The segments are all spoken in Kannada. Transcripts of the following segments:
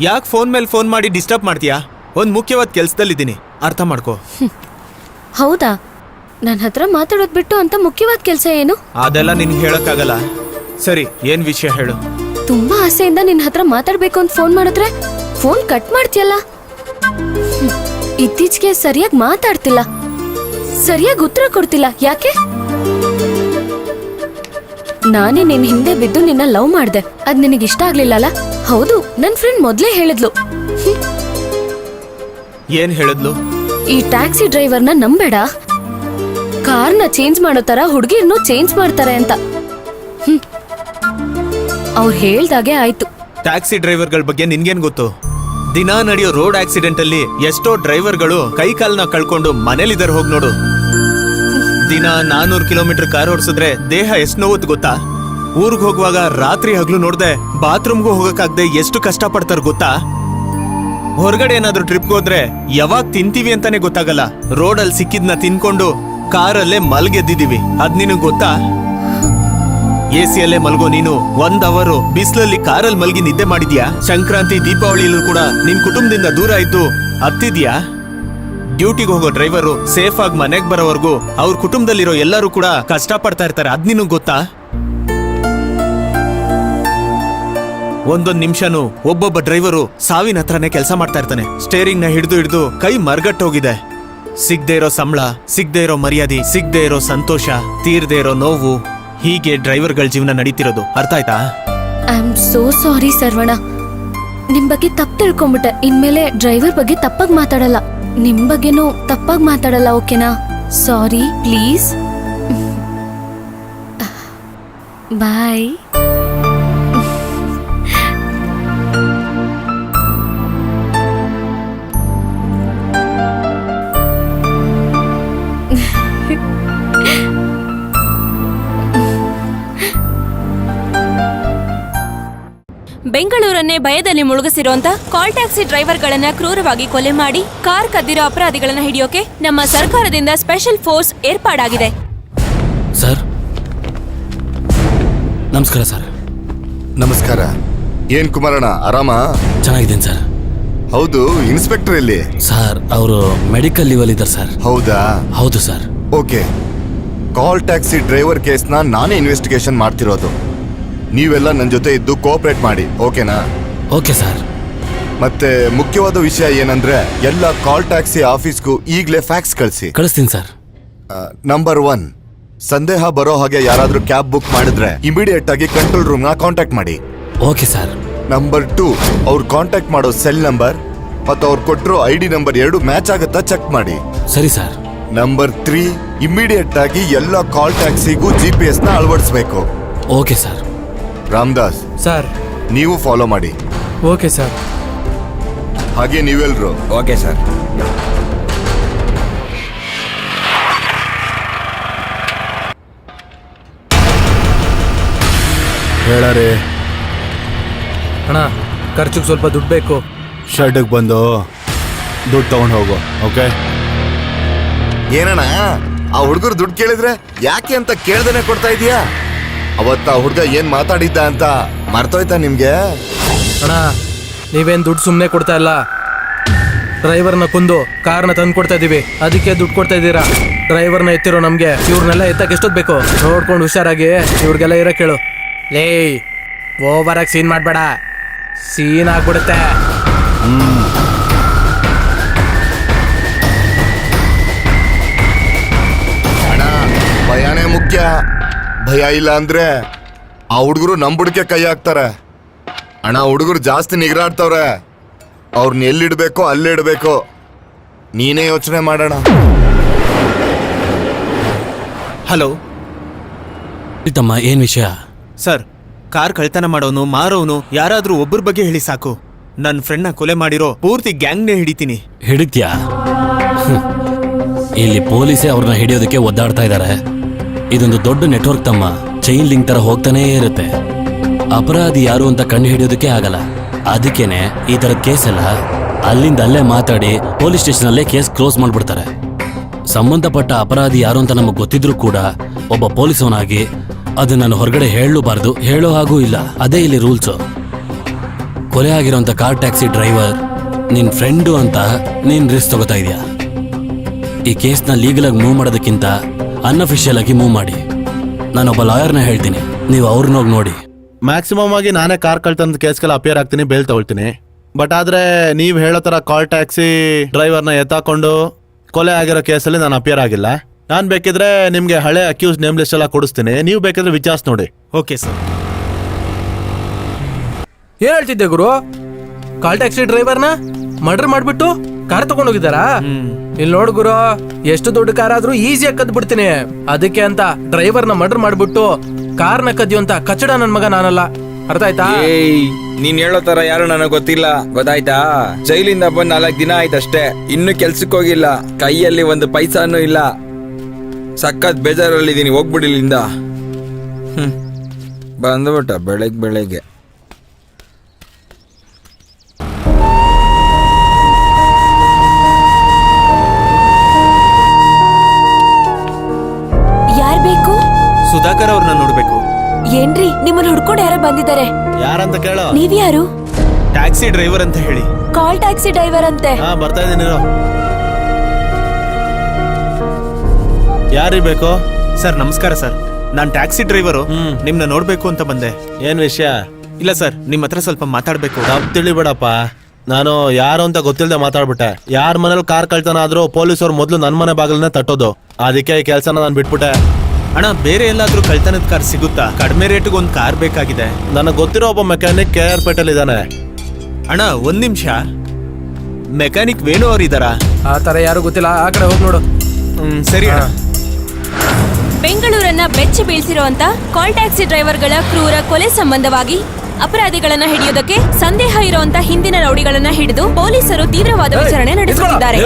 ಯಾಕೆ ಫೋನ್ ಮೇಲೆ ಫೋನ್ ಮಾಡಿ ಡಿಸ್ಟರ್ಬ್ ಮಾಡ್ತೀಯಾ? ಒಂದು ಮುಖ್ಯವಾದ ಕೆಲಸದಲ್ಲಿದ್ದೀನಿ. ಅರ್ಥ ಮಾಡ್ಕೋ. ಹೌದಾ? ನನ್ನ ಹತ್ರ ಮಾತಾಡೋದ್ ಬಿಟ್ಟು ಅಂತ ಮುಖ್ಯವಾದ ಕೆಲಸ ಏನು? ಅದೆಲ್ಲ ನಿನ್ಗೆ ಹೇಳಕ್ಕಾಗಲ್ಲ. ಸರಿ ಏನ್ ವಿಷಯ ಹೇಳು. ತುಂಬಾ ಆಸೆಯಿಂದ ನಿನ್ನ ಹತ್ರ ಮಾತಾಡ್ಬೇಕು ಅಂತ ಫೋನ್ ಮಾಡಿದ್ರೆ ಫೋನ್ ಕಟ್ ಮಾಡ್ತೀಯಲ್ಲ? ಹ್ಮ್. ಇತ್ತೀಚೆಗೆ ಸರಿಯಾಗಿ ಮಾತಾಡ್ತಿಲ್ಲ. ಸರಿಯಾಗಿ ಉತ್ತರ ಕೊಡ್ತಿಲ್ಲ. ಯಾಕೆ? ನಾನೇ ನಿನ್ ಹಿಂದೆ ಬಿದ್ದು ನಿನ್ನ ಲವ್ ಮಾಡ್ದೆ. ಅದ್ ನಿನಗೆ ಇಷ್ಟ ಆಗ್ಲಿಲ್ಲಲ್ಲ? ಹೌದು ನನ್ ಫ್ರೆಂಡ್ ಮೊದ್ಲೇ ಹೇಳಿದ್ಲು. ಏನ್ ಹೇಳಿದ್ಲು? ಈ ಟ್ಯಾಕ್ಸಿ ಡ್ರೈವರ್ನ ನಂಬೇಡ. ಕಾರ್ನ ಚೇಂಜ್ ಮಾಡೋ ತರ ಹುಡುಗಿರ್ನು ಚೇಂಜ್ ಮಾಡ್ತಾರೆ ಅಂತ. ಅವ್ರು ಹೇಳ್ದಾಗೆ ಆಯ್ತು. ಟ್ಯಾಕ್ಸಿ ಡ್ರೈವರ್ಗಳ ಬಗ್ಗೆ ನಿನ್ಗೇನ್ ಗೊತ್ತು? ದಿನ ನಡೆಯೋ ರೋಡ್ ಆಕ್ಸಿಡೆಂಟ್ ಅಲ್ಲಿ ಎಷ್ಟೋ ಡ್ರೈವರ್ಗಳು ಕೈ ಕಾಲ್ನ ಕಳ್ಕೊಂಡು ಮನೇಲಿದ್ದಾರೆ ಹೋಗಿ ನೋಡು. ದಿನ ನಾನೂರು ಕಿಲೋಮೀಟರ್ ಕಾರ್ ಓಡಿಸಿದ್ರೆ ದೇಹ ಎಷ್ಟು ನೋವುತ್ತೆ ಗೊತ್ತಾ? ಊರ್ಗ್ ಹೋಗುವಾಗ ರಾತ್ರಿ ಹಗ್ಲು ನೋಡ್ದೆ ಬಾತ್ರೂಮ್ಗೂ ಹೋಗಕ್ಕಾಗ್ದೆ ಎಷ್ಟು ಕಷ್ಟ ಪಡ್ತಾರ ಗೊತ್ತಾ? ಹೊರಗಡೆ ಏನಾದ್ರೂ ಟ್ರಿಪ್ ಹೋದ್ರೆ ಯಾವಾಗ ತಿಂತೀವಿ ಅಂತಾನೆ ಗೊತ್ತಾಗಲ್ಲ. ರೋಡಲ್ಲಿ ಸಿಕ್ಕಿದ್ನ ತಿನ್ಕೊಂಡು ಕಾರಲ್ಲೇ ಮಲ್ಗೆದ್ದಿದೀವಿ. ಅದ್ ನಿನಗ್ ಗೊತ್ತಾ? ಎಸಿಯಲ್ಲೇ ಮಲ್ಗೋ ನೀನು. ಒಂದ್ ಅವರು ಬಿಸಿಲಲ್ಲಿ ಕಾರಲ್ಲಿ ಮಲ್ಗಿ ನಿದ್ದೆ ಮಾಡಿದ್ಯಾ? ಸಂಕ್ರಾಂತಿ ದೀಪಾವಳಿಯಲ್ಲೂ ಕೂಡ ನಿನ್ ಕುಟುಂಬದಿಂದ ದೂರ ಇದ್ದು ಹತ್ತಿದ್ಯಾ? ಡ್ಯೂಟಿಗೆ ಹೋಗೋ ಡ್ರೈವರು ಸೇಫ್ ಆಗಿ ಮನೆಗೆ ಬರೋವರೆಗೂ ಅವ್ರ ಕುಟುಂಬದಲ್ಲಿರೋ ಎಲ್ಲರೂ ಕೂಡ ಕಷ್ಟ ಪಡ್ತಾ ಇರ್ತಾರೆ. ಅದ್ ನಿನಗ್ ಗೊತ್ತಾ? ಒಂದೊಂದ್ ನಿಮಿಷನು ಒಬ್ಬೊಬ್ಬ ಡ್ರೈವರು ಸಾವಿನ ಹತ್ರನೇ ಕೆಲಸ ಮಾಡ್ತಾ ಇರ್ತಾನೆ. ಸ್ಟೇರಿಂಗ್ನ ಹಿಡಿದು ಹಿಡಿದು ಕೈ ಮರ್ಗಟ್ಟೋಗಿದೆ. ಸಿಗ್ದೇ ಇರೋ ಸಂಬಳ, ಸಿಗ್ದೇ ಇರೋ ಮರ್ಯಾದೆ, ಸಿಗ್ದೇ ಇರೋ ಸಂತೋಷ, ತೀರ್ದೇ ಇರೋ ನೋವು, ಹೀಗೆ ಡ್ರೈವರ್ಗಳ ಜೀವನ ನಡೀತಿರೋದು. ಅರ್ಥ ಆಯ್ತಾ? I am so sorry Saravana. ನಿಮ್ ಬಗ್ಗೆ ತಪ್ಪು ತಿಳ್ಕೊಂಬಿಟ್ಟೆ. ಇನ್ಮೇಲೆ ಡ್ರೈವರ್ ಬಗ್ಗೆ ತಪ್ಪಾಗಿ ಮಾತಾಡಲ್ಲ. ನಿಮ್ ಬಗ್ಗೆನೂ ತಪ್ಪಾಗಿ ಮಾತಾಡಲ್ಲ, ಓಕೆನಾ? ಸಾರಿ ಪ್ಲೀಸ್ ಬಾಯ್ ಬೆಂಗಳೂರನ್ನೇ ಭಯದಲ್ಲಿ ಮುಳುಗಿಸಿರುವಂತ ಕಾಲ್ ಟ್ಯಾಕ್ಸಿ ಡ್ರೈವರ್ಗಳನ್ನ ಕ್ರೂರವಾಗಿ ಕೊಲೆ ಮಾಡಿ ಕಾರ್ ಕದ್ದಿರೋ ಅಪರಾಧಿಗಳನ್ನ ಹಿಡಿಯೋಕೆ ನಮ್ಮ ಸರ್ಕಾರದಿಂದ ಸ್ಪೆಷಲ್ ಫೋರ್ಸ್ ಏರ್ಪಾಡಾಗಿದೆ. ಸರ್. ನಮಸ್ಕಾರ ಸರ್. ನಮಸ್ಕಾರ. ಏನ್ ಕುಮಾರಣ್ಣ ಆರಾಮ? ಚೆನ್ನಾಗಿದ್ದೀನಿ ಸರ್. ಹೌದು ಇನ್ಸ್ಪೆಕ್ಟರ್ ಇಲ್ಲಿ ಸರ್ ಅವರು ಮೆಡಿಕಲ್ ಲೀವಲ್ ಇದ್ದಾರೆ ಸರ್. ಹೌದಾ? ಹೌದು sir. Okay. Call taxi driver ಕೇಸ್ನ ನಾನೇ ಇನ್ವೆಸ್ಟಿಗೇಷನ್ ಮಾಡ್ತಿರೋದು. ನೀವೆಲ್ಲ ನನ್ನ ಜೊತೆ ಇದ್ದು ಕೋಆಪರೇಟ್ ಮಾಡಿ ಓಕೆನಾ ಓಕೆ ಸರ್ ಮತ್ತೆ ಮುಖ್ಯವಾದ ವಿಷಯ ಏನಂದ್ರೆ ಎಲ್ಲ ಕಾಲ್ ಟ್ಯಾಕ್ಸಿ ಆಫೀಸ್ಗೂ ಈಗಲೇ ಫ್ಯಾಕ್ಸ್ ಕಳಿಸಿ. ಕಳಿಸ್ತೀನಿ ಸರ್ ನಂಬರ್ ಒನ್ ಸಂದೇಹ ಬರೋ ಹಾಗೆ ಯಾರಾದರೂ ಕ್ಯಾಬ್ ಬುಕ್ ಮಾಡಿದ್ರೆ ಇಮಿಡಿಯೇಟ್ ಆಗಿ ಕಂಟ್ರೋಲ್ ರೂಮ್ನ ಕಾಂಟ್ಯಾಕ್ಟ್ ಮಾಡಿ. ಓಕೆ ಸರ್ ನಂಬರ್ ಟೂ ಅವ್ರು ಕಾಂಟ್ಯಾಕ್ಟ್ ಮಾಡೋ ಸೆಲ್ ನಂಬರ್ ಮತ್ತು ಅವ್ರು ಕೊಟ್ಟರು ಐ ಡಿ ನಂಬರ್ ಎರಡು ಮ್ಯಾಚ್ ಆಗುತ್ತಾ ಚೆಕ್ ಮಾಡಿ. ಸರಿ ಸರ್ ನಂಬರ್ ತ್ರೀ ಇಮಿಡಿಯೇಟ್ ಆಗಿ ಎಲ್ಲ ಕಾಲ್ ಟ್ಯಾಕ್ಸಿಗೂ ಜಿ ಪಿ ಎಸ್ನ ಅಳವಡಿಸ್ಬೇಕು. ಅಳವಡಿಸಬೇಕು ಓಕೆ ಸರ್ ರಾಮದಾಸ್. ಸರ್. ನೀವು ಫಾಲೋ ಮಾಡಿ. Okay sir. ಹಾಗೆ ನೀವೆಲ್ರು. Okay sir. ಹೇಳಾರೆ. ಅಣ್ಣ ಖರ್ಚಿಗೆ ಸ್ವಲ್ಪ ದುಡ್ಡು ಬೇಕು. ಶರ್ಟಿಗೆ ಬಂದು ದುಡ್ಡು ತಗೊಂಡು ಹೋಗು ಓಕೆ? ಏನಣ್ಣ ಆ ಹುಡುಗರು ದುಡ್ಡು ಕೇಳಿದ್ರೆ ಯಾಕೆ ಅಂತ ಕೇಳ್ದೇನೆ ಕೊಡ್ತಾ ಇದೀಯಾ? ಅವತ್ತ ಹುಡ್ಗ ಏನ್ ಮಾತಾಡಿದ್ದ ಅಂತ ಮರ್ತೋಯ್ತಾ ನಿಮ್ಗೆ? ಅಣ್ಣ ನೀವೇನ್ ದುಡ್ಡು ಸುಮ್ಮನೆ ಕೊಡ್ತಾ ಇಲ್ಲ? ಡ್ರೈವರ್ನ ಕುಂದು ಕಾರ್ನ ತಂದು ಕೊಡ್ತಾ ಇದೀವಿ. ಅದಕ್ಕೆ ದುಡ್ಡು ಕೊಡ್ತಾ ಇದ್ದೀರಾ? ಡ್ರೈವರ್ನ ಎತ್ತಿರೋ ನಮಗೆ ಇವ್ರನ್ನೆಲ್ಲ ಎತ್ತಕ್ಕೆ ಎಷ್ಟೊತ್ತು ಬೇಕು? ನೋಡ್ಕೊಂಡು ಹುಷಾರಾಗಿ ಇವ್ರಿಗೆಲ್ಲ ಇರೋ ಕೇಳು. ಲೇ ಓವರ್ ಆಗಿ ಸೀನ್ ಮಾಡಬೇಡ. ಸೀನ್ ಆಗ್ಬಿಡುತ್ತೆ. ಅಣ್ಣ ಭಯನೇ ಮುಖ್ಯ. ಭಯ ಇಲ್ಲ ಅಂದ್ರೆ ಆ ಹುಡುಗರು ನಮ್ ಬುಡಕ್ಕೆ ಕೈ ಹಾಕ್ತಾರೆ. ಅಣ್ಣ ಹುಡುಗರು ಜಾಸ್ತಿ ನಿಗ್ರಾಡ್ತವ್ರೆ. ಅವ್ರನ್ನ ಎಲ್ಲಿಡ್ಬೇಕೋ ಅಲ್ಲಿಡ್ಬೇಕು. ನೀನೇ ಯೋಚನೆ ಮಾಡೋಣ. ಹಲೋ. ತಮ್ಮ ಏನ್ ವಿಷಯ? ಸರ್ ಕಾರ್ ಕಳ್ತನ ಮಾಡೋನು ಮಾರೋನು ಯಾರಾದ್ರೂ ಒಬ್ಬರ ಬಗ್ಗೆ ಹೇಳಿ ಸಾಕು. ನನ್ನ ಫ್ರೆಂಡ್ನ ಕೊಲೆ ಮಾಡಿರೋ ಪೂರ್ತಿ ಗ್ಯಾಂಗ್ನೇ ಹಿಡಿತೀನಿ. ಹಿಡಿತ್ಯಾ. ಇಲ್ಲಿ ಪೊಲೀಸೇ ಅವ್ರನ್ನ ಹಿಡಿಯೋದಕ್ಕೆ ಒದ್ದಾಡ್ತಾ ಇದ್ದಾರೆ ಇದೊಂದು ದೊಡ್ಡ ನೆಟ್ವರ್ಕ್ ತಮ್ಮ. ಚೈನ್ ಲಿಂಕ್ ತರ ಹೋಗ್ತಾನೇ ಇರುತ್ತೆ. ಅಪರಾಧಿ ಯಾರು ಅಂತ ಕಂಡು ಹಿಡಿಯೋದಕ್ಕೆ ಆಗಲ್ಲ. ಅದಕ್ಕೇನೆ ಈ ಕೇಸ್ ಎಲ್ಲ ಅಲ್ಲಿಂದ ಅಲ್ಲೇ ಮಾತಾಡಿ ಪೊಲೀಸ್ ಸ್ಟೇಷನ್ ಅಲ್ಲೇ ಕೇಸ್ ಕ್ಲೋಸ್ ಮಾಡ್ಬಿಡ್ತಾರೆ. ಸಂಬಂಧಪಟ್ಟ ಅಪರಾಧಿ ಯಾರು ಅಂತ ನಮಗೆ ಗೊತ್ತಿದ್ರು ಕೂಡ ಒಬ್ಬ ಪೊಲೀಸವನಾಗಿ ಅದು ನಾನು ಹೊರಗಡೆ ಹೇಳಲೂಬಾರ್ದು. ಹೇಳೋ ಹಾಗೂ ಇಲ್ಲ. ಅದೇ ಇಲ್ಲಿ ರೂಲ್ಸು. ಕೊಲೆ ಆಗಿರೋಂಥ ಕಾರ್ ಟ್ಯಾಕ್ಸಿ ಡ್ರೈವರ್, ನಿನ್ ಫ್ರೆಂಡು ಅಂತ ನೀನ್ ರಿಸ್ಕ್ ತಗೋತಾ ಇದೆಯಾ? ಈ ಕೇಸ್ನ ಲೀಗಲ್ ಆಗಿ ಮೂವ್ ಮಾಡೋದಕ್ಕಿಂತ ಅನ್ಅಫಿಷಿಯಲ್ ಆಗಿ ಮೂವ್ ಮಾಡಿ. ನಾನೊಬ್ಬ ಲಾಯರ್ನ ಹೇಳ್ತೀನಿ. ನೀವು ಅವ್ರನ್ನ ಹೋಗಿ ನೋಡಿ. ಮ್ಯಾಕ್ಸಿಮಮ್ ಆಗಿ ನಾನೇ ಕಾರ್ ಕಳ್ತನದ ಕೇಸ್ಗೆಲ್ಲ ಅಪಿಯರ್ ಆಗ್ತೀನಿ ಬೇಲ್ ತಗೊಳ್ತೀನಿ. ಬಟ್ ಆದ್ರೆ ನೀವು ಹೇಳೋ ಥರ ಕಾಲ್ ಟ್ಯಾಕ್ಸಿ ಡ್ರೈವರ್ನ ಎತ್ತಾಕೊಂಡು ಕೊಲೆ ಆಗಿರೋ ಕೇಸಲ್ಲಿ ನಾನು ಅಪಿಯರ್ ಆಗಿಲ್ಲ. ನಾನು ಬೇಕಿದ್ರೆ ನಿಮಗೆ ಹಳೆ ಅಕ್ಯೂಸ್ ನೇಮ್ ಲಿಸ್ಟ್ ಎಲ್ಲ ಕೊಡಿಸ್ತೀನಿ. ನೀವು ಬೇಕಿದ್ರೆ ವಿಚಾರಿಸಿ ನೋಡಿ. ಓಕೆ ಸರ್ ಏನ್ ಹೇಳ್ತಿದ್ದೆ ಗುರು? ಕಾಲ್ ಟ್ಯಾಕ್ಸಿ ಡ್ರೈವರ್ನ ಮರ್ಡರ್ ಮಾಡ್ಬಿಟ್ಟು ಕಾರ್ ತಗೊಂಡೋಗಿದ್ದಾರಾ ಇಲ್ಲಿ ನೋಡು ಗುರು ಎಷ್ಟು ದೊಡ್ಡ ಕಾರ್ ಆದ್ರೂ ಈಸಿಯಾಗಿ ಕದ್ ಬಿಡ್ತೀನಿ ಅದಕ್ಕೆ ಅಂತ ಡ್ರೈವರ್ನ ಮರ್ಡರ್ ಮಾಡ್ಬಿಟ್ಟು ಕಾರ್ನ ಕದಿಯೋ ಅಂತ ಕಚ್ಚಡ ನನ್ ಮಗ ನಾನಲ್ಲ. ಅರ್ಥ ಆಯ್ತಾ? ಏಯ್ ನೀನ್ ಹೇಳೋ ತರ ಯಾರು ನನಗ್ ಗೊತ್ತಿಲ್ಲ. ಗೊತ್ತಾಯ್ತಾ? ಜೈಲಿಂದ ಬಂದ್ ನಾಲ್ಕ್ ದಿನ ಆಯ್ತಷ್ಟೇ. ಇನ್ನು ಕೆಲ್ಸಕ್ಕೆ ಹೋಗಿಲ್ಲ. ಕೈಯಲ್ಲಿ ಒಂದು ಪೈಸಾನು ಇಲ್ಲ. ಸಖತ್ ಬೇಜಾರಲ್ಲಿದ್ದೀನಿ. ಹೋಗ್ಬಿಡಿಲ್ಲಿಂದ ಹ್ಮ್. ಬಂದ್ಬಿಟ್ಟ ಬೆಳಗ್ ಬೆಳಗ್ಗೆ. ಏನ್ರಿ ನಿಮ್ಮನ್ನ ಹುಡ್ಕೊಂಡು ಯಾರೋ ಬಂದಿದ್ದಾರೆ. ಯಾರಂತ ಕೇಳೋ. ನೀವ್ಯಾರು? ಟ್ಯಾಕ್ಸಿ ಡ್ರೈವರ್ ಅಂತ ಹೇಳಿ. ಕಾಲ್ ಟ್ಯಾಕ್ಸಿ ಡ್ರೈವರ್ ಅಂತೆ. ಹಾ ಬರ್ತಾ ಇದೀನಿ ಯಾರಿ ಬೇಕು? ಸರ್ ನಮಸ್ಕಾರ ಸರ್. ನಾನ್ ಟ್ಯಾಕ್ಸಿ ಡ್ರೈವರು. ನಿಮ್ನ ನೋಡ್ಬೇಕು ಅಂತ ಬಂದೆ. ಏನ್ ವಿಷಯ? ಇಲ್ಲ ಸರ್ ನಿಮ್ಮ ಹತ್ರ ಸ್ವಲ್ಪ ಮಾತಾಡ್ಬೇಕು. ತಪ್ಪು ತಿಳಿಬೇಡಪ್ಪ. ನಾನು ಯಾರು ಅಂತ ಗೊತ್ತಿಲ್ಲದೆ ಮಾತಾಡ್ಬಿಟ್ಟೆ. ಯಾರ ಮನೇಲಿ ಕಾರ್ ಕಳ್ತನ ಆದ್ರೂ ಪೊಲೀಸರು ಮೊದಲು ನನ್ನ ಮನೆ ಬಾಗಿಲನ್ನ ತಟ್ಟೋದು. ಅದಕ್ಕೆ ಈ ಕೆಲಸನ ನಾನು ಬಿಟ್ಬಿಟ್ಟೆ. ಅಣ್ಣ ಬೇರೆ ಎಲ್ಲಾದ್ರೂ ಕಳ್ತನದ ಕಾರ್ ಸಿಗುತ್ತಾ? ಕಡಿಮೆ ರೇಟ್ಗೆ ಒಂದ್ ಕಾರ್ ಬೇಕಾಗಿದೆ. ನನಗೆ ಗೊತ್ತಿರೋ ಒಬ್ಬ ಮೆಕ್ಯಾನಿಕ್ ಕೆ ಆರ್ ಪೇಟೆಲ್ ಇದ್ದಾನೆ ಅಣ್ಣ ಒಂದ್ ನಿಮಿಷ. ಮೆಕ್ಯಾನಿಕ್ ವೇಣು ಅವ್ರು ಇದ್ದಾರಾ ಆ ತರ ಯಾರು ಗೊತ್ತಿಲ್ಲ ಆ ಕಡೆ ಹೋಗಿ ನೋಡು. ಹ್ಮ್ ಸರಿ ಅಣ್ಣ. ಬೆಂಗಳೂರನ್ನ ಬೆಚ್ಚಿ ಬೀಳ್ಸಿರುವಂತ ಕಾಲ್ ಟ್ಯಾಕ್ಸಿ ಡ್ರೈವರ್ಗಳ ಕ್ರೂರ ಕೊಲೆ ಸಂಬಂಧವಾಗಿ ಅಪರಾಧಿಗಳನ್ನ ಹಿಡಿಯೋದಕ್ಕೆ ಸಂದೇಹ ಇರುವಂತ ಹಿಂದಿನ ರೌಡಿಗಳನ್ನ ಹಿಡಿದು ಪೊಲೀಸರು ತೀವ್ರವಾದ ವಿಚಾರಣೆ ನಡೆಸುತ್ತಿದ್ದಾರೆ.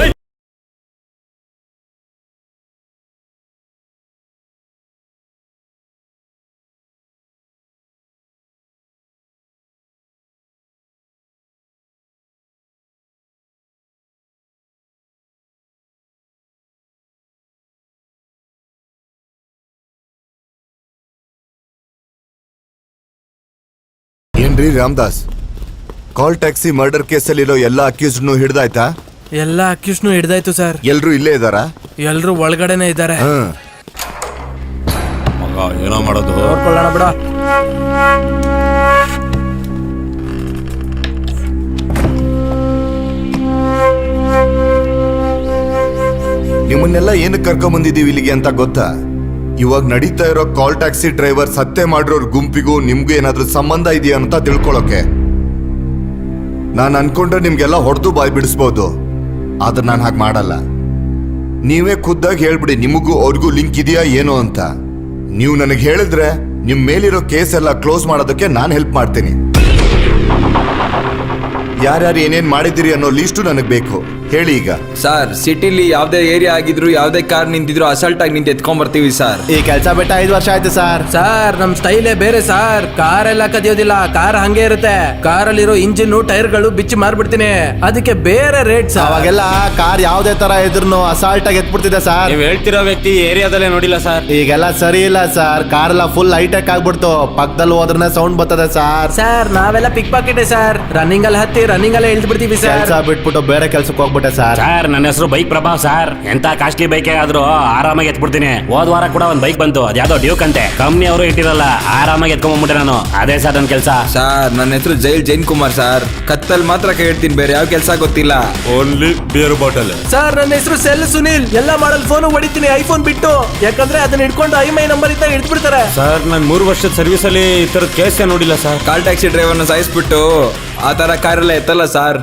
ಏನ್ರಿ ರಾಮದಾಸ್. ಕಾಲ್ ಟ್ಯಾಕ್ಸಿ ಮರ್ಡರ್ ಕೇಸಲ್ಲಿರೋ ಎಲ್ಲ ಅಕ್ಯೂಸ್ಡ್ನು ಹಿಡ್ದಾಯ್ತಾ? ಎಲ್ಲ ಅಕ್ಯೂಸ್ನು ಹಿಡ್ದಾಯ್ತು ಸರ್. ಎಲ್ಲರೂ ಇಲ್ಲೇ ಇದ್ದಾರಾ? ಎಲ್ಲರೂ ಒಳಗಡೆನೆ ಇದ್ದಾರೆ. ಹ್ಮ್ ಏನೋ ಮಾಡೋದು? ನೋಡ್ಕೊಳ್ಳೋಣ ಬಿಡ. ನಿಮ್ಮನ್ನೆಲ್ಲ ಏನಕ್ಕೆ ಕರ್ಕೊಂಬಂದಿದ್ದೀವಿ ಇಲ್ಲಿಗೆ ಅಂತ ಗೊತ್ತಾ? ಇವಾಗ ನಡೀತಾ ಇರೋ ಕಾಲ್ ಟ್ಯಾಕ್ಸಿ ಡ್ರೈವರ್ ಸತ್ತೆ ಮಾಡಿರೋರ್ ಗುಂಪಿಗೂ ನಿಮ್ಗೂ ಏನಾದ್ರೂ ಸಂಬಂಧ ಇದೆಯಾ ಅಂತ ತಿಳ್ಕೊಳಕ್ಕೆ. ನಾನು ಅನ್ಕೊಂಡ್ರೆ ನಿಮ್ಗೆಲ್ಲ ಹೊಡೆದು ಬಾಯಿ ಬಿಡಿಸ್ಬೋದು. ಆದ್ರೆ ನಾನು ಹಾಗೆ ಮಾಡಲ್ಲ. ನೀವೇ ಖುದ್ದಾಗಿ ಹೇಳ್ಬಿಡಿ ನಿಮಗೂ ಅವ್ರಿಗೂ ಲಿಂಕ್ ಇದೆಯಾ ಏನು ಅಂತ. ನೀವು ನನಗೆ ಹೇಳಿದ್ರೆ ನಿಮ್ಮ ಮೇಲಿರೋ ಕೇಸ್ ಎಲ್ಲ ಕ್ಲೋಸ್ ಮಾಡೋದಕ್ಕೆ ನಾನು ಹೆಲ್ಪ್ ಮಾಡ್ತೀನಿ. ಯಾರ್ಯಾರು ಏನೇನ್ ಮಾಡಿದ್ದೀರಿ ಅನ್ನೋ ಲಿಸ್ಟು ನನಗೆ ಬೇಕು. ಹೇಳಿ ಈಗ. ಸರ್ ಸಿಟಿಲಿ ಯಾವ್ದೇ ಏರಿಯಾ ಆಗಿದ್ರು ಯಾವ್ದೇ ಕಾರ್ ನಿಂತಿದ್ರು ಅಸಲ್ಟ್ ಆಗಿ ನಿಂತು ಎತ್ಕೊಂಡ್ ಬರ್ತೀವಿ ಸರ್ ಈ ಕೆಲಸ ಬಿಟ್ಟ ಐದು ವರ್ಷ ಆಯ್ತು ಸರ್ ಸರ್ ನಮ್ ಸ್ಟೈಲೇ ಬೇರೆ ಸರ್ ಕಾರ್ ಎಲ್ಲ ಕದಿಯೋದಿಲ್ಲ. ಕಾರ್ ಹಂಗೆ ಇರುತ್ತೆ. ಕಾರಲ್ಲಿರೋ ಇಂಜಿನ್ ಟೈರ್ಗಳು ಬಿಚ್ಚಿ ಮಾರ್ಬಿಡ್ತೀನಿ. ಅದಕ್ಕೆ ಬೇರೆ ರೇಟ್ ಸರ್ ಅವಾಗೆಲ್ಲ ಕಾರ್ ಯಾವ್ದೇ ತರ ಇದ್ರು ಅಸಾಲ್ಟ್ ಆಗಿ ಎತ್ಬಿಡ್ತಿದೆ ಸರ್ ನೀವು ಹೇಳ್ತಿರೋ ವ್ಯಕ್ತಿ ಏರಿಯಾದಲ್ಲೇ ನೋಡಿಲ್ಲ ಸರ್ ಈಗೆಲ್ಲ ಸರಿ ಇಲ್ಲ ಸರ್ ಕಾರ್ ಎಲ್ಲ ಫುಲ್ ಹೈಟೆಕ್ ಆಗ್ಬಿಡ್ತು. ಪಕ್ಕದಲ್ಲಿ ಹೋದ್ರೆ ಸೌಂಡ್ ಬರ್ತದೆ ಸರ್ ಸರ್ ನಾವೆಲ್ಲ ಪಿಕ್ ಪಾಕೆಟ್ ಸರ್ ರನ್ನಿಂಗ್ ಅಲ್ಲಿ ಹತ್ತಿ ರನ್ನಿಂಗ್ ಅಲ್ಲೇ ಇಳ್ದು ಬಿಡ್ತೀವಿ ಸರ್ ಕೆಲಸ ಬಿಟ್ಬಿಟ್ಟು ಬೇರೆ ಕೆಲ್ಸಕ್ಕೆ ಹೋಗ್ಬಿಟ್ಟೆ ಸರ್ ಸರ್ ನನ್ನ ಹೆಸರು ಬೈಕ್ ಪ್ರಭಾವ್ ಸರ್ ಎಂತ ಕಾಸ್ಟ್ಲಿ ಬೈಕ್ ಆದ್ರೂ ಆರಾಮಾಗಿ ಎತ್ಬಿಡ್ತೀನಿ. ಹೋದ್ ವಾರ ಕೂಡ ಒಂದ್ ಬೈಕ್ ಬಂತು. ಅದ್ಯಾವ್ದೋ ಡ್ಯೂಕ್ ಅಂತೆ. ಕಂಪ್ನಿ ಅವರು ಇಟ್ಟಿರಲ್ಲ ಆರಾಮಾಗಿ ಎತ್ಕೊಂಡ್ಬಿಟ್ಟೆ ನಾನು. ಅದೇ ಸರ್ ನನ್ನ ಕೆಲಸ. ಸರ್ ನನ್ನ ಹೆಸರು ಜೈಲ್ ಜೈನ್ ಕುಮಾರ್ ಸರ್ ಕತ್ತಲ್ ಮಾತ್ರ ಕೇಳ್ತೀನಿ ಬೇರೆ ಯಾವ ಕೆಲಸ ಗೊತ್ತಿಲ್ಲ. ಓನ್ಲಿ ಬಿಯರ್ ಬಾಟಲ್ ಸರ್ ನನ್ನ ಹೆಸರು ಸೆಲ್ ಸುನಿಲ್. ಎಲ್ಲ ಮಾಡಲ್ ಫೋನ್ ಹೊಡಿತೀನಿ ಐಫೋನ್ ಬಿಟ್ಟು. ಯಾಕಂದ್ರೆ ಅದನ್ನ ಇಟ್ಕೊಂಡು ಐ ಮೈ ನಂಬರ್ ಇಂದ ಇಟ್ಬಿಡ್ತಾರೆ ಬಿಡ್ತಾರೆ ಸರ್ ನಾನು ಮೂರು ವರ್ಷದ ಸರ್ವಿಸ್ ಅಲ್ಲಿ ಈ ತರದ ಕೇಸ್ ನೋಡಿಲ್ಲ ಸರ್ ಕಾಲ್ ಟ್ಯಾಕ್ಸಿ ಡ್ರೈವರ್ನ ಸಾಯಿಸ್ಬಿಟ್ಟು ಆ ತರ ಕಾರೆಲ್ಲ ಎತ್ತಲ್ಲ ಸಾರ್.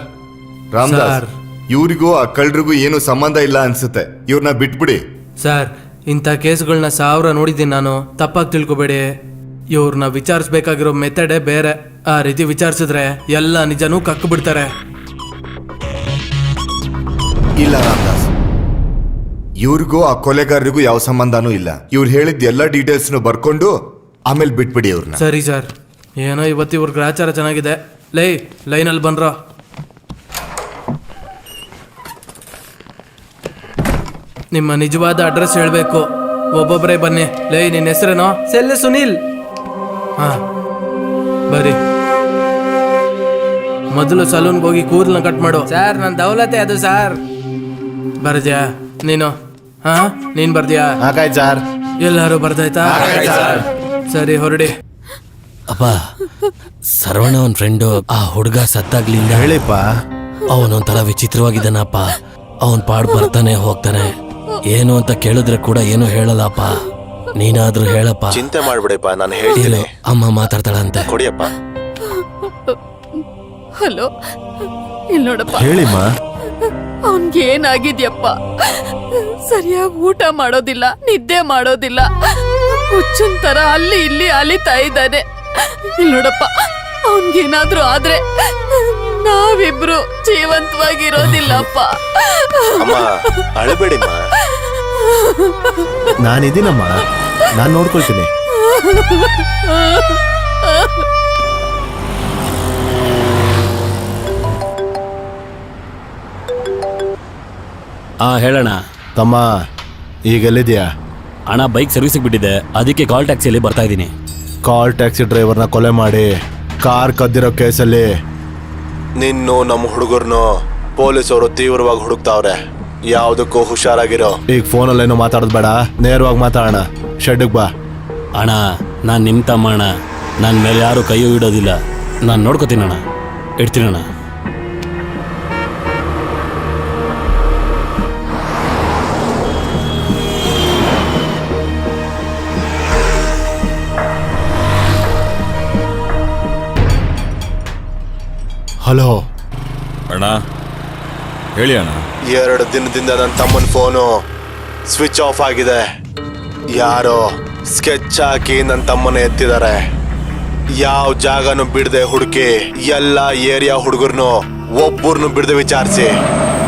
ರಾಮದಾಸ್ ಸರ್. ಇವ್ರಿಗೂ ಆ ಕಳ್ಳರಿಗೂ ಏನು ಸಂಬಂಧ ಇಲ್ಲ ಅನ್ಸುತ್ತೆ. ಇವ್ರನ್ನ ಬಿಟ್ಬಿಡಿ. ಸರ್ ಇಂಥ ಕೇಸ್ಗಳನ್ನ ಸಾವಿರ ನೋಡಿದ್ದೀನಿ ನಾನು. ತಪ್ಪಾಗಿ ತಿಳ್ಕೊಬೇಡಿ. ಇವ್ರನ್ನ ವಿಚಾರಿಸ್ಬೇಕಾಗಿರೋ ಮೆಥಡೇ ಬೇರೆ. ಆ ರೀತಿ ವಿಚಾರಿಸಿದ್ರೆ ಎಲ್ಲ ನಿಜನೂ ಕಕ್ಕು ಬಿಡ್ತಾರೆ ಇಲ್ಲ ರಾಮದಾಸ್. ಇವ್ರಿಗೂ ಆ ಕೊಲೆಗಾರರಿಗೂ ಯಾವ ಸಂಬಂಧನೂ ಇಲ್ಲ. ಇವ್ರು ಹೇಳಿದ ಎಲ್ಲ ಡೀಟೇಲ್ಸ್ನು ಬರ್ಕೊಂಡು ಆಮೇಲೆ ಬಿಟ್ಬಿಡಿ ಇವ್ರನ್ನ ಸರಿ ಸರ್. ಏನೋ ಇವತ್ತು ಇವ್ರ ಗ್ರಾಚಾರ ಚೆನ್ನಾಗಿದೆ. ಲೈ ಲೈನಲ್ಲಿ ಬಂದ್ರ? ನಿಮ್ಮ ನಿಜವಾದ ಅಡ್ರೆಸ್ ಹೇಳಬೇಕು. ಒಬ್ಬೊಬ್ಬರೇ ಬನ್ನಿ. ಲೈ ನಿನ್ನ ಹೆಸರೇನೋ? ಸೆಲ್ಲೆ ಸುನೀಲ್. ಹಾ ಬರಿ ಮೊದಲು ಸಲೂನ್ಗೆ ಹೋಗಿ ಕೂದಲನ್ನ ಕಟ್ ಮಾಡು. ಸರ್ ನನ್ನ ದೌಲತೆ ಅದು ಸರ್. ಬರ್ದ್ಯಾ? ನೀನು? ಹಾ ನೀನ್ ಬರ್ದ್ಯಾ? ಹಾಗಾಯ್ತು ಸರ್. ಎಲ್ಲಾರು ಬರ್ದಾಯ್ತಾ? ಸರಿ. ಹೊರಡಿ. ಅಪ್ಪ ಸರ್ವಣ ಅವನ್ ಫ್ರೆಂಡು ಆ ಹುಡುಗ ಸತ್ತಾಗ್ಲಿಂದ ಹೇಳಿಪ್ಪ. ಅವನೊಂಥರ ವಿಚಿತ್ರವಾಗಿದ್ದಾನಪ್ಪ. ಅವನ್ ಪಾಡ್ ಬರ್ತಾನೆ ಹೋಗ್ತಾನೆ. ಏನು ಅಂತ ಕೇಳಿದ್ರೆ ಕೂಡ ಏನು ಹೇಳಲ್ಲಪ್ಪ. ನೀನಾದ್ರೂ ಹೇಳಪ್ಪ. ಚಿಂತೆ ಮಾಡ್ಬಿಡಪ್ಪ ನಾನು ಇಲ್ಲ ಹೇಳ್ತೀನಿ ಅಮ್ಮ ಮಾತಾಡ್ತಾಳಂತೆ. ಕೊಡಿಯಪ್ಪ. ಹಲೋ ಇಲ್ಲಿ ನೋಡಪ್ಪ. ಹೇಳಿಮ್ಮ. ಅವನ್ಗೆ ಏನಾಗಿದ್ಯಪ್ಪ? ಸರಿಯಾಗಿ ಊಟ ಮಾಡೋದಿಲ್ಲ ನಿದ್ದೆ ಮಾಡೋದಿಲ್ಲ. ಹುಚ್ಚನ್ ತರ ಅಲ್ಲಿ ಇಲ್ಲಿ ಅಲಿತಾ ಇದ್ದಾನೆ. ಇಲ್ಲಿ ನೋಡಪ್ಪ. ಅವನ್ಗೇನಾದ್ರೂ ಆದ್ರೆ ನಾವಿಬ್ರು ಜೀವಂತವಾಗಿರೋದಿಲ್ಲಪ್ಪ. ಅಮ್ಮ ಅಳಬೇಡಿಮ್ಮ. ನಾನಿದ್ದೀನಮ್ಮ. ನಾನು ನೋಡ್ಕೊಳ್ತೀನಿ. ಆ ಹೇಳೋಣ ತಮ್ಮ ಈಗ ಎಲ್ಲಿದ್ಯಾ ಅಣ್ಣ ಬೈಕ್ ಸರ್ವಿಸಿಗೆ ಬಿಟ್ಟಿದೆ ಅದಕ್ಕೆ ಕಾಲ್ ಟ್ಯಾಕ್ಸಿಯಲ್ಲಿ ಬರ್ತಾ ಇದ್ದೀನಿ. ಕಾಲ್ ಟ್ಯಾಕ್ಸಿ ಡ್ರೈವರ್ನ ಕೊಲೆ ಮಾಡಿ ಕಾರ್ ಕದ್ದಿರೋ ಕೇಸಲ್ಲಿ ನಿನ್ನು ನಮ್ಮ ಹುಡುಗರ್ನು ಪೊಲೀಸವರು ತೀವ್ರವಾಗಿ ಹುಡುಕ್ತಾವ್ರೆ. ಯಾವುದಕ್ಕೂ ಹುಷಾರಾಗಿರೋ. ಈಗ ಫೋನಲ್ಲೇನು ಮಾತಾಡೋದು ಬೇಡ ನೇರವಾಗಿ ಮಾತಾಡೋಣ. ಶೆಡ್ಗೆ ಬಾ. ಅಣ್ಣ ನಾನು ನಿಮ್ಮ ತಮ್ಮ ಅಣ್ಣ. ನನ್ನ ಮೇಲೆ ಯಾರು ಕೈಯೂ ಇಡೋದಿಲ್ಲ. ನಾನು ನೋಡ್ಕೋತೀನಿ ಅಣ್ಣ ಇಡ್ತೀನಿ ಅಣ್ಣ ಹಲೋ. ಅಣ್ಣ ಹೇಳಿ ಅಣ್ಣ. ಎರಡು ದಿನದಿಂದ ನನ್ನ ತಮ್ಮನ ಫೋನು ಸ್ವಿಚ್ ಆಫ್ ಆಗಿದೆ. ಯಾರೋ ಸ್ಕೆಚ್ ಹಾಕಿ ನನ್ನ ತಮ್ಮನ ಎತ್ತಿದ್ದಾರೆ. ಯಾವ ಜಾಗನು ಬಿಡದೆ ಹುಡುಕಿ ಎಲ್ಲ ಏರಿಯಾ ಹುಡುಗರ್ನು ಒಬ್ಬರನ್ನು ಬಿಡದೆ ವಿಚಾರಿಸಿ.